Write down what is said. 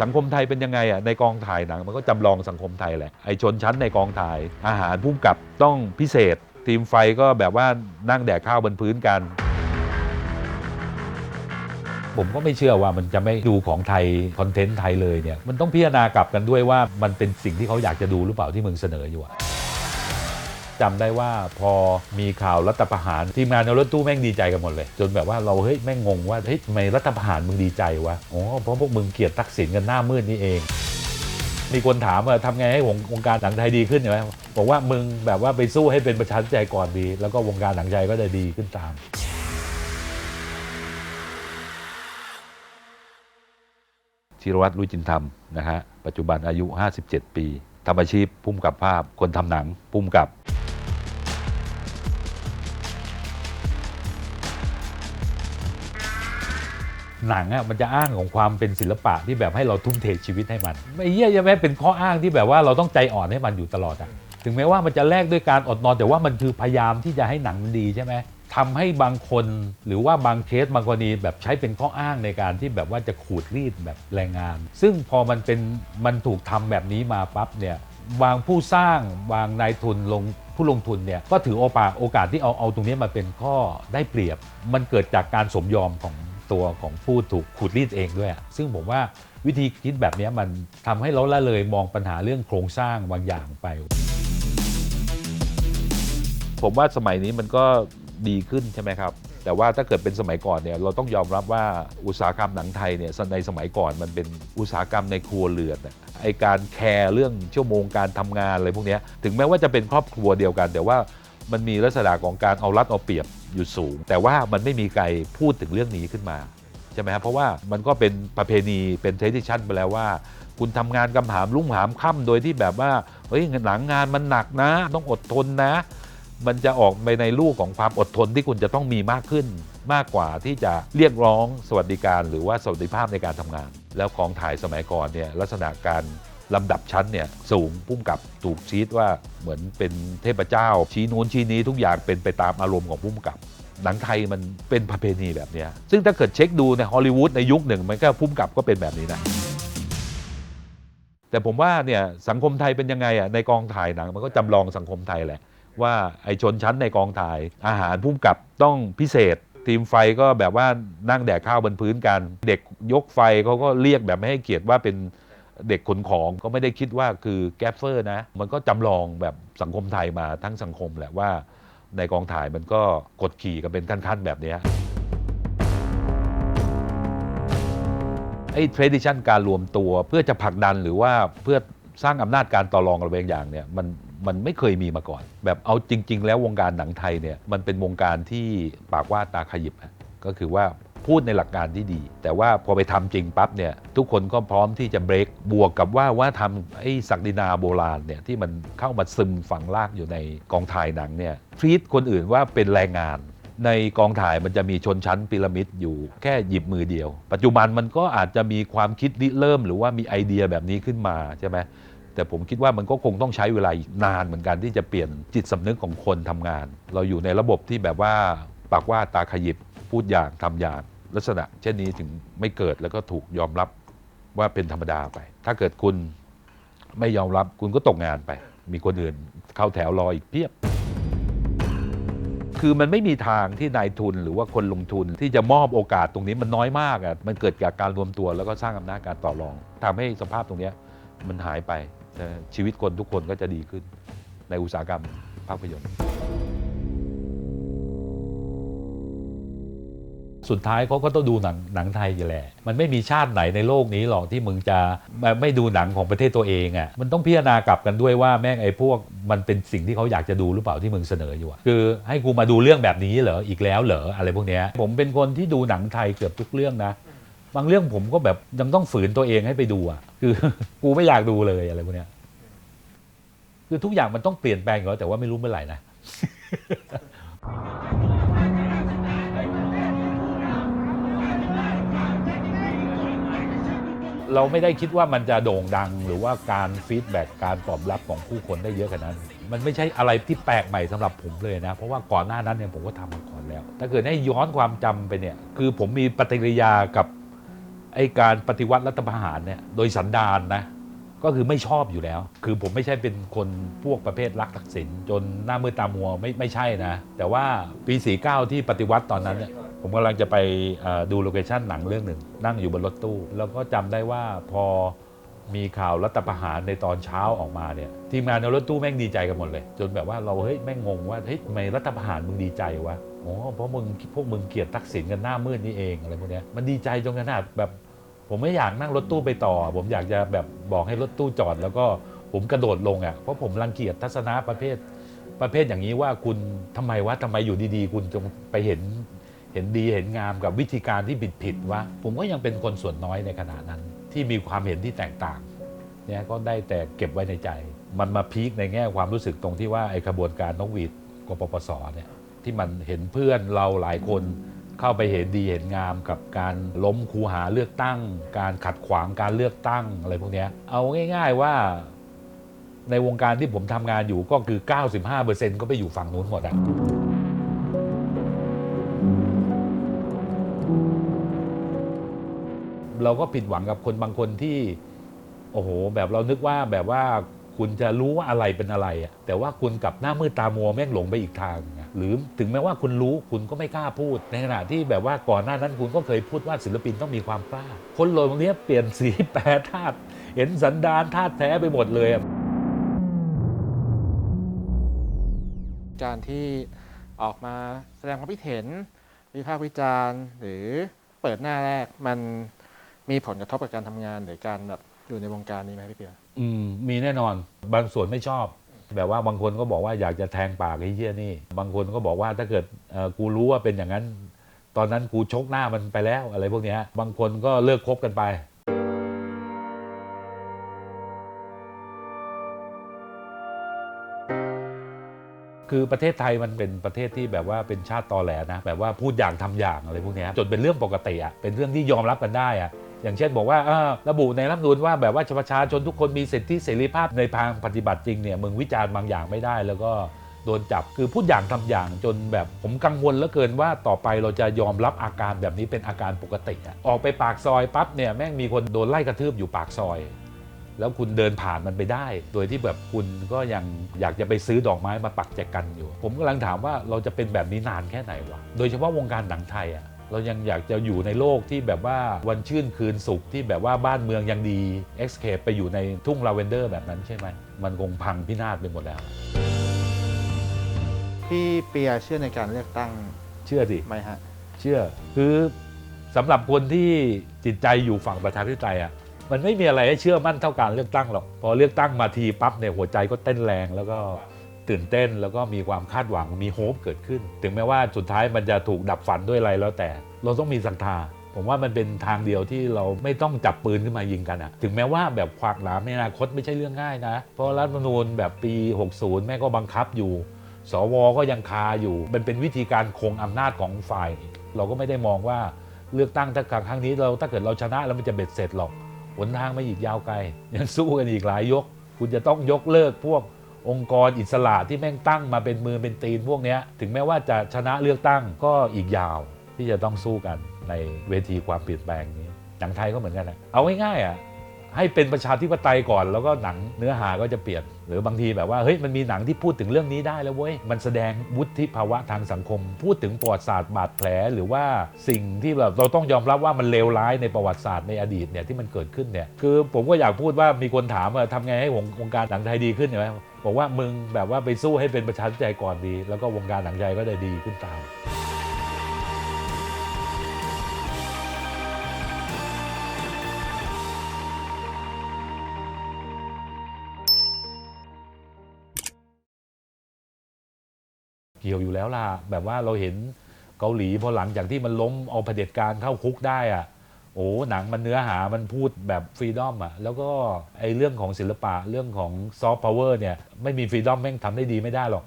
สังคมไทยเป็นยังไงอะในกองถ่ายหนังมันก็จำลองสังคมไทยแหละไอชนชั้นในกองถ่าย อาหารพุ่มกับต้องพิเศษ ทีมไฟก็แบบว่านั่งแดกข้าวบนพื้นกัน ผมก็ไม่เชื่อว่ามันจะไม่ดูของไทยคอนเทนต์ไทยเลยเนี่ยมันต้องพิจารณากลับกันด้วยว่ามันเป็นสิ่งที่เขาอยากจะดูหรือเปล่าที่มึงเสนออยู่อะ จำได้ว่าพอมีข่าวรัฐประหารทีมงานในรถตู้แม่งดีใจกันหมดเลย จนแบบว่าเราเฮ้ยแม่งงงว่าเฮ้ยทำไมรัฐประหารมึงดีใจวะอ๋อเพราะพวกมึงเกลียดทักษิณกันหน้ามืดนี่เองมีคนถามว่าทำไงให้วงวงการหนังไทยดีขึ้นใช่ไหมบอกว่ามึงแบบว่าไปสู้ให้เป็นประชาธิปไตยก่อนดี แล้วก็วงการหนังไทยก็จะดีขึ้นตามธีรวัตรลุยจินธรรมนะฮะปัจจุบันอายุ 57 ปีทำอาชีพพุ่มกับภาพคนทำหนังพุ่มกับ หนังอะมันจะอ้างของความเป็นศิลปะที่แบบให้เราทุ่มเทชีวิตให้มันไม่เยี่ยยังไม่เป็นข้ออ้างที่แบบว่าเราต้องใจอ่อนให้มันอยู่ตลอดอะถึงแม้ว่ามันจะแลกด้วยการอดนอน แต่ว่ามันคือพยายามที่จะให้หนังมันดีใช่ไหมทำให้บางคนหรือว่าบางเคสบางกรณีแบบใช้เป็นข้ออ้างในการที่แบบว่าจะขูดรีดแบบแรงงาน ซึ่งพอมันเป็นมันถูกทำแบบนี้มาปั๊บเนี่ยวางผู้สร้างวางนายทุนลงผู้ลงทุนเนี่ยก็ถือโอกาสโอกาสที่เอาเอาตรงนี้มาเป็นข้อได้เปรียบ มันเกิดจากการสมยอมของ ตัวของผู้ถูกขูดรีดเองด้วยซึ่งผมว่าวิธีคิดแบบนี้มันทำให้เราละเลยมองปัญหาเรื่องโครงสร้างบางอย่างไป ผมว่าสมัยนี้มันก็ดีขึ้นใช่ไหมครับแต่ว่าถ้าเกิดเป็นสมัยก่อนเนี่ยเราต้องยอมรับว่าอุตสาหกรรมหนังไทยเนี่ยในสมัยก่อนมันเป็นอุตสาหกรรมในครัวเรือนไอการแคร์เรื่องชั่วโมงการทำงานอะไรพวกนี้ถึงแม้ว่าจะเป็นครอบครัวเดียวกัน แต่ว่า มันมีลักษณะของการเอารัดเอาเปรียบอยู่สูง แต่ว่ามันไม่มีใครพูดถึงเรื่องนี้ขึ้นมาใช่ไหมครับเพราะว่ามันก็เป็นประเพณีเป็นเทดิชันไปแล้วว่า คุณทำงานกำหามลุ่งหามค่ำโดยที่แบบว่าเฮ้ยหนังงานมันหนักนะ ต้องอดทนนะ มันจะออกไปในลูกของความอดทนที่คุณจะต้องมีมากขึ้น มากกว่าที่จะเรียกร้องสวัสดิการ หรือว่าสวัสดิภาพในการทำงาน แล้วกองถ่ายสมัยก่อนเนี่ยลักษณะการ ลำดับชั้นเนี่ยสูงพุ่มกับถูกชี้ว่าเหมือนเป็นเทพเจ้า ชี้นู้นชี้นี้ทุกอย่างเป็นไปตามอารมณ์ของพุ่มกับหนังไทยมันเป็นประเพณีแบบเนี้ยซึ่งถ้าเกิดเช็คดูในฮอลลีวูดในยุคหนึ่งมันก็พุ่มกับก็เป็นแบบนี้นะแต่ผมว่าเนี่ยสังคมไทยเป็นยังไงอะในกองถ่ายหนังมันก็จำลองสังคมไทยแหละ ว่าไอชนชั้นในกองถ่าย อาหารพุ่มกับต้องพิเศษ ทีมไฟก็แบบว่านั่งแดกข้าวบนพื้นกัน เด็กยกไฟเขาก็เรียกแบบไม่ให้เกียรติว่าเป็น เด็กขนของก็ไม่ได้คิดว่าคือแกฟเฟอร์นะ มันก็จำลองแบบสังคมไทยมาทั้งสังคมแหละว่า ในกองถ่ายมันก็กดขี่กันเป็นขั้นๆแบบเนี้ยไอ้ tradition การรวมตัวเพื่อจะผลักดันหรือว่าเพื่อสร้างอำนาจการต่อรองอะไรบางอย่างเนี่ยมันมันไม่เคยมีมาก่อน แบบเอาจริง ๆ แล้ววงการหนังไทยเนี่ยมันเป็นวงการที่ปากว่าตาขยิบก็คือว่า พูดในหลักการที่ดี แต่ว่าพอไปทำจริงปั๊บเนี่ยทุกคนก็พร้อมที่จะเบรกบวกกับว่าว่าทำไอ้ศักดินาโบราณเนี่ยที่มันเข้ามาซึมฝังลากอยู่ในกองถ่ายหนังเนี่ยทีตคนอื่นว่าเป็นแรงงานในกองถ่ายมันจะมีชนชั้นพีระมิดอยู่แค่หยิบมือเดียว ปัจจุบันมันก็อาจจะมีความคิดริเริ่ม หรือว่ามีไอเดียแบบนี้ขึ้นมาใช่ไหมแต่ผมคิดว่ามันก็คงต้องใช้เวลาอีกนานเหมือนกันที่จะเปลี่ยนจิตสำนึกของคนทำงาน เราอยู่ในระบบที่แบบว่าปากว่าตาขยิบพูดอย่างทำอย่าง ลักษณะ เช่นนี้ถึงไม่เกิดแล้วก็ถูกยอมรับว่าเป็นธรรมดาไป ถ้าเกิดคุณไม่ยอมรับคุณก็ตกงานไป มีคนอื่นเข้าแถวรออีกเพียบ คือมันไม่มีทางที่นายทุนหรือว่าคนลงทุนที่จะมอบโอกาสตรงนี้มันน้อยมากอะมันเกิดจากการรวมตัวแล้วก็สร้างอำนาจการต่อรองทำให้สภาพตรงนี้มันหายไปแต่ชีวิตคนทุกคนก็จะดีขึ้นในอุตสาหกรรมภาพยนตร์ สุดท้ายเขาก็ต้องดูหนังหนังไทยอยู่แหละมันไม่มีชาติไหนในโลกนี้หรอกที่มึงจะไม่ดูหนังของประเทศตัวเองอะ่ะมันต้องพิจารณากลับกันด้วยว่าแม่งไอ้พวกมันเป็นสิ่งที่เขาอยากจะดูหรือเปล่าที่มึงเสนออยู่คือให้กูมาดูเรื่องแบบนี้เหรออีกแล้วเหรออะไรพวกเนี้ยผมเป็นคนที่ดูหนังไทยเกือบทุกเรื่องนะบางเรื่องผมก็แบบยังต้องฝืนตัวเองให้ไปดูอะคือกูไม่อยากดูเลยอะไรพวกเนี้ยคือทุกอย่างมันต้องเปลี่ยนแปลงอยู่แล้วแต่ว่าไม่รู้เมื่อไหร่นะ เราไม่ได้คิดว่ามันจะโด่งดัง หรือว่าการฟีดแบ็กการตอบรับของผู้คนได้เยอะขนาดนั้น มันไม่ใช่อะไรที่แปลกใหม่สำหรับผมเลยนะ เพราะว่าก่อนหน้านั้นเนี่ยผมก็ทำมาก่อนแล้ว ถ้าเกิดให้ย้อนความจำไปเนี่ย คือผมมีปฏิกิริยากับไอการปฏิวัติรัฐประหารเนี่ยโดยสันดานนะก็คือไม่ชอบอยู่แล้ว คือผมไม่ใช่เป็นคนพวกประเภทรักทักษิณจนหน้ามือตามัวไม่ไม่ใช่นะ แต่ว่าปี 49 ที่ปฏิวัติตอนนั้นเนี่ย ผมกำลังจะไปดูโลเคชันหนังเรื่องหนึ่ง นั่งอยู่บนรถตู้ แล้วก็จำได้ว่าพอมีข่าวรัฐประหารในตอนเช้าออกมาเนี่ยทีมงานในรถตู้แม่งดีใจกันหมดเลย จนแบบว่าเราเฮ้ยแม่งงงว่าเฮ้ยทำไมรัฐประหารมึงดีใจวะอ๋อเพราะมึงพวกมึงเกลียดทักษิณกันหน้ามืดนี่เองอะไรพวกเนี้ยมันดีใจจนขนาดแบบ ผมไม่อยากนั่งรถตู้ไปต่อ ผมอยากจะแบบบอกให้รถตู้จอด แล้วก็ผมกระโดดลงอะเพราะผมรังเกียจทัศนะประเภท ประเภทอย่างนี้ว่าคุณทำไมวะทำไมอยู่ดีๆ คุณจงไปเห็น เห็นดีเห็นงามกับวิธีการที่ผิดผิดวะผมก็ยังเป็นคนส่วนน้อยในขณะนั้น ที่มีความเห็นที่แตกต่างเนี่ยก็ได้แต่เก็บไว้ในใจ มันมาพีคในแง่ความรู้สึกตรงที่ว่าไอ้ขบวนการนกหวีดกปปสเนี่ยที่มันเห็นเพื่อนเราหลายคนเข้าไปเห็นดีเห็นงามกับการล้มคูหาเลือกตั้ง การขัดขวางการเลือกตั้งอะไรพวกนี้เอาง่าย ๆว่าในวงการที่ผมทำงานอยู่ก็คือ 95%ก็ไปอยู่ฝั่งนู้นหมดอะ เราก็ผิดหวังกับคนบางคนที่ โอ้โห แบบเรานึกว่าแบบว่าคุณจะรู้ว่าอะไรเป็นอะไรอะแต่ว่าคุณกลับหน้ามืดตามัวแม่งหลงไปอีกทางอะหรือถึงแม้ว่าคุณรู้คุณก็ไม่กล้าพูด ในขณะที่แบบว่าก่อนหน้านั้นคุณก็เคยพูดว่าศิลปินต้องมีความกล้า คนโลยบางทีเปลี่ยนสีแปรธาตุเห็นสันดานธาตุแท้ไปหมดเลยอะการที่ออกมาแสดงความคิดเห็นวิพากษ์วิจารณ์ หรือเปิดหน้าแรกมัน มีผลกระทบกับการทำงานหรือการแบบอยู่ในวงการนี้ไหมพี่เปียอืมมีแน่นอนบางส่วนไม่ชอบ แบบว่าบางคนก็บอกว่าอยากจะแทงปากไอ้เหี้ยนี่ บางคนก็บอกว่าถ้าเกิดกูรู้ว่าเป็นอย่างนั้น ตอนนั้นกูชกหน้ามันไปแล้วอะไรพวกนี้บางคนก็เลิกคบกันไปคือประเทศไทยมันเป็นประเทศที่แบบว่าเป็นชาติตอแหลนะแบบว่าพูดอย่างทำอย่างอะไรพวกนี้จนเป็นเรื่องปกติอะเป็นเรื่องที่ยอมรับกันได้อะ อย่างเช่นบอกว่าระบุในรัฐธรรมนูญว่าแบบว่าประชาชนทุกคนมีสิทธิเสรีภาพในทางปฏิบัติจริงเนี่ยมึงวิจารณ์บางอย่างไม่ได้ แล้วก็โดนจับคือพูดอย่างทำอย่างจนแบบผมกังวลเหลือเกินว่าต่อไปเราจะยอมรับอาการแบบนี้เป็นอาการปกติอออกไปปากซอยปั๊บเนี่ยแม่งมีคนโดนไล่กระทืบอยู่ปากซอยแล้วคุณเดินผ่านมันไปได้ โดยที่แบบคุณก็ยังอยากจะไปซื้อดอกไม้มาปักแจกันอยู่ ผมกำลังถามว่าเราจะเป็นแบบนี้นานแค่ไหนวะ โดยเฉพาะวงการหนังไทยอะ เรายังอยากจะอยู่ในโลกที่แบบว่าวันชื่นคืนสุขที่แบบว่าบ้านเมืองยังดี escape ไปอยู่ในทุ่งลาเวนเดอร์แบบนั้นใช่ไหมมันคงพังพินาศไปหมดแล้ว พี่เปียเชื่อในการเลือกตั้งเชื่อสิไหมฮะ เชื่อคือสำหรับคนที่จิตใจอยู่ฝั่งประชาธิปไตยอะมันไม่มีอะไรให้เชื่อมั่นเท่าการเลือกตั้งหรอกพอเลือกตั้งมาทีปั๊บเนี่ยหัวใจก็เต้นแรงแล้วก็ ตื่นเต้นแล้วก็มีความคาดหวังมีโฮปเกิดขึ้น ถึงแม้ว่าสุดท้ายมันจะถูกดับฝันด้วยอะไรแล้วแต่ เราต้องมีศรัทธาผมว่ามันเป็นทางเดียวที่เราไม่ต้องจับปืนขึ้นมายิงกันอะถึงแม้ว่าแบบขวากหนามในอนาคตไม่ใช่เรื่องง่ายนะ เพราะรัฐธรรมนูญแบบปี 60 แม่ก็บังคับอยู่ สวก็ยังคาอยู่ มันเป็นวิธีการคงอำนาจของฝ่าย เราก็ไม่ได้มองว่าเลือกตั้งถ้าครั้งนี้เราถ้าเกิดเราชนะแล้วมันจะเบ็ดเสร็จหรอกหนทางไม่อีกยาวไกลยังสู้กันอีกหลายยก คุณจะต้องยกเลิกพวก องค์กรอิสระที่แม่งตั้งมาเป็นมือเป็นตีนพวกนี้ถึงแม้ว่าจะชนะเลือกตั้งก็อีกยาวที่จะต้องสู้กันในเวทีความเปลี่ยนแปลงนี้หนังไทยก็เหมือนกันนะเอาง่ายๆอะ ให้เป็นประชาธิปไตยก่อน แล้วก็หนังเนื้อหาก็จะเปลี่ยน หรือบางทีแบบว่าเฮ้ยมันมีหนังที่พูดถึงเรื่องนี้ได้แล้วเว้ยมันแสดงวุฒิภาวะทางสังคม พูดถึงประวัติศาสตร์บาดแผล หรือว่าสิ่งที่แบบเราต้องยอมรับว่ามันเลวร้ายในประวัติศาสตร์ในอดีตเนี่ยที่มันเกิดขึ้นเนี่ยคือผมก็อยากพูดว่ามีคนถามว่าทำไงให้วงงการหนังไทยดีขึ้นใช่ไหมบอกว่ามึงแบบว่าไปสู้ให้เป็นประชาธิปไตยก่อนดี แล้วก็วงการหนังไทยก็จะดีขึ้นตาม เกี่ยวอยู่แล้วล่ะแบบว่าเราเห็นเกาหลีพอหลังจากที่มันล้มเอาเผด็จการเข้าคุกได้อะโอ้หนังมันเนื้อหามันพูดแบบฟรีดอมอะแล้วก็ไอเรื่องของศิลปะเรื่องของซอฟต์พาวเวอร์เนี่ยไม่มีฟรีดอมแม่งทำได้ดีไม่ได้หรอก